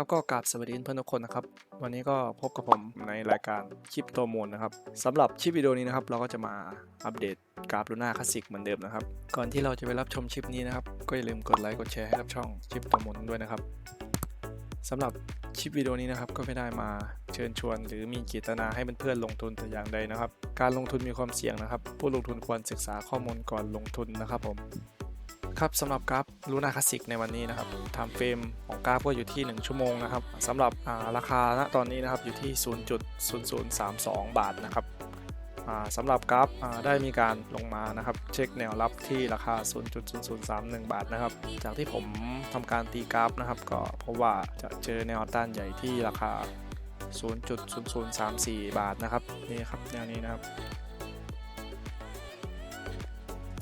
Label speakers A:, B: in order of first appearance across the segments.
A: ครับก็กราบสวัสดีเพื่อนทุกคนนะครับ วันนี้ก็พบกับผมในรายการคลิปตัวมูลนะครับสำหรับคลิปวิดีโอนี้นะครับ เราก็จะมาอัปเดตกราฟลูน่าคลาสสิกเหมือนเดิมนะครับ ก่อนที่เราจะไปรับชมคลิปนี้นะครับ ก็อย่าลืมกดไลค์กดแชร์ให้กับช่องคลิปตัวมูลด้วยนะครับสำหรับคลิปวิดีโอนี้นะครับก็ไม่ได้มาเชิญชวน หรือมีเจตนาให้เพื่อนๆลงทุนแต่อย่างใดนะครับ การลงทุนมีความเสี่ยงนะครับ ผู้ลงทุนควรศึกษาข้อมูลก่อนลงทุนนะครับผม ครับสำหรับกราฟลูน่าคลาสสิกในวันนี้นะครับไทม์เฟรมของกราฟก็อยู่ที่ 1 ชั่วโมงนะครับสำหรับราคาณตอนนี้นะครับอยู่ที่ 0.0032 บาทนะครับสำหรับกราฟได้มีการลงมานะครับ เช็คแนวรับที่ราคา 0.0031 บาทนะครับ จากที่ผมทำการตีกราฟนะครับ ก็พบว่าจะเจอแนวต้านใหญ่ที่ราคา 0.0034 บาทนะครับนี่ครับแนวนี้นะครับ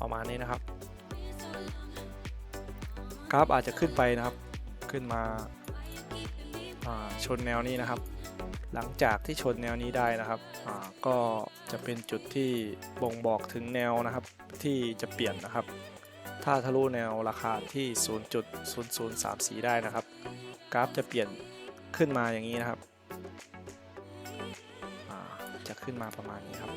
A: ประมาณนี้นะครับ กราฟอาจจะขึ้นไปนะครับ ขึ้นมาาชนแนวนี้นะครับ หลังจากที่ชนแนวนี้ได้นะครับก็จะเป็นจุดที่บ่งบอกถึงแนวนะครับ ที่จะเปลี่ยนนะครับ ถ้าทะลุแนวราคาที่ 0.0034 ได้นะครับ กราฟจะเปลี่ยนขึ้นมาอย่างนี้นะครับจะขึ้นมาประมาณนี้ครับ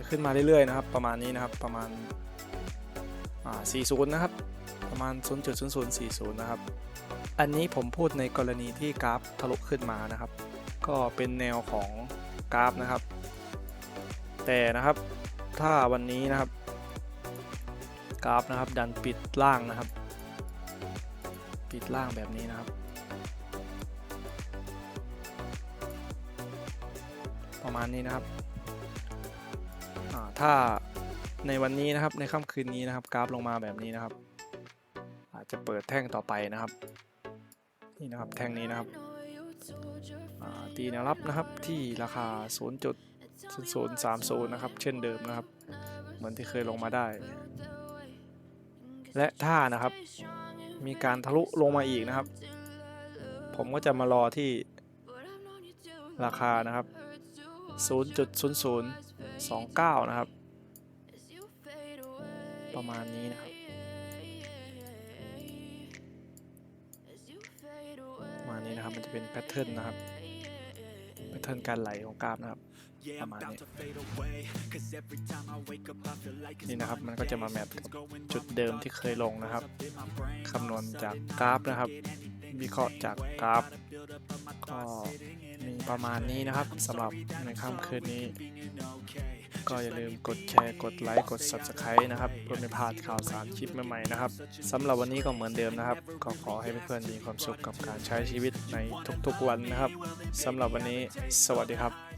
A: จะขึ้นมาเรื่อยๆนะครับ ประมาณนี้นะครับประมาณอ่า40 นะครับ ประมาณ 0.0040 นะครับ อันนี้ผมพูดในกรณีที่กราฟทะลุขึ้นมานะครับ ก็เป็นแนวของกราฟนะครับ แต่นะครับถ้าวันนี้นะครับ กราฟนะครับ ดันปิดล่างนะครับ ปิดล่างแบบนี้นะครับ ประมาณนี้นะครับ ถ้าในวันนี้นะครับในค่ำคืนนี้นะครับ กราฟลงมาแบบนี้นะครับ อาจจะเปิดแท่งต่อไปนะครับนี่นะครับแท่งนี้นะครับตีแนวรับนะครับที่ราคา 0.0030 นะครับ เช่นเดิมนะครับ เหมือนที่เคยลงมาได้ และถ้านะครับมีการทะลุลงมาอีกนะครับ ผมก็จะมารอที่ราคานะครับ 0.0029 นะครับ ประมาณนี้นะครับ ประมาณนี้นะครับ มันจะเป็นแพทเทิร์นนะครับ แพทเทิร์นการไหลของกราฟนะครับประมาณนี้นี่นะครับมันก็จะมาแมทกับจุดเดิมที่เคยลงนะครับคำนวณจากกราฟนะครับ วิเคราะห์จากกราฟก็ ประมาณนี้นะครับสำหรับในค่ำคืนนี้ ก็อย่าลืมกดแชร์กดไลค์กด Subscribe นะครับเพื่อไม่พลาดข่าวสารคลิปใหม่ๆนะครับสำหรับวันนี้ก็เหมือนเดิมนะครับ ก็ขอให้เพื่อนๆมีความสุขกับการใช้ชีวิตในทุกๆวันนะครับสำหรับวันนี้ สวัสดีครับ